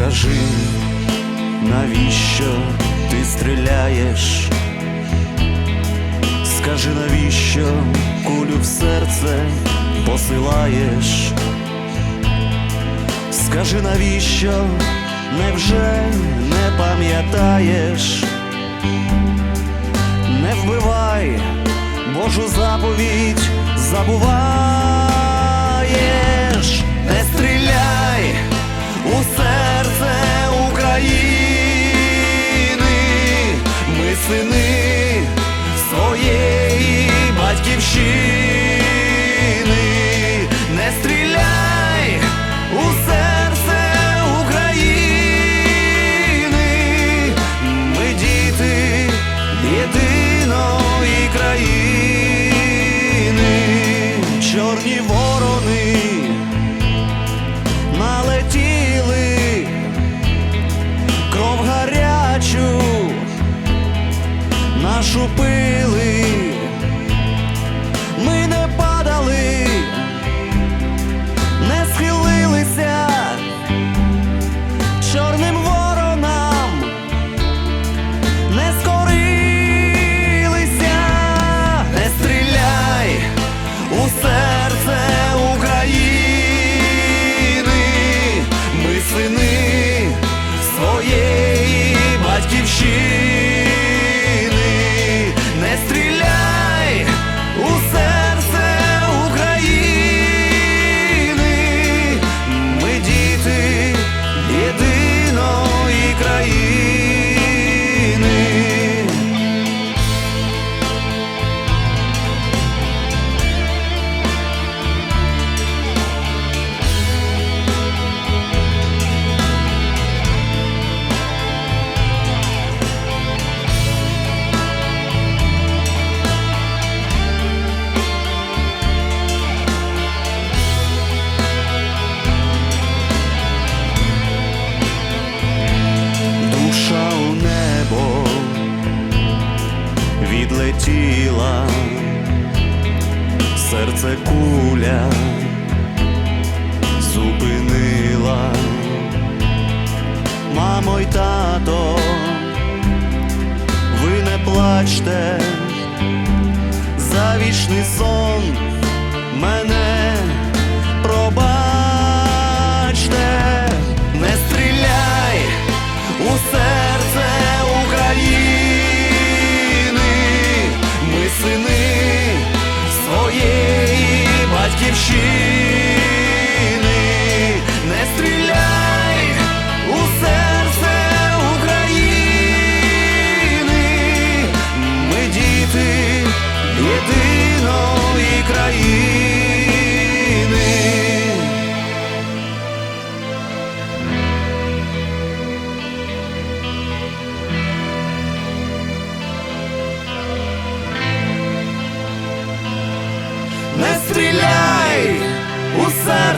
Скажи, навіщо ти стріляєш? Скажи, навіщо кулю в серце посилаєш? Скажи, навіщо невже не пам'ятаєш? Не вбивай Божу заповідь, забуваєш, батьківщини, не стріляй у серце України, ми діти єдиної країни, чорні ворони батьківщини, відлетіла, серце куля зупинила, мамо й тато, ви не плачте. За вічний сон мене батьківщини,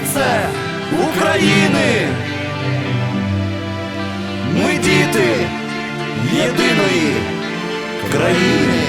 серце України. Ми діти єдиної країни.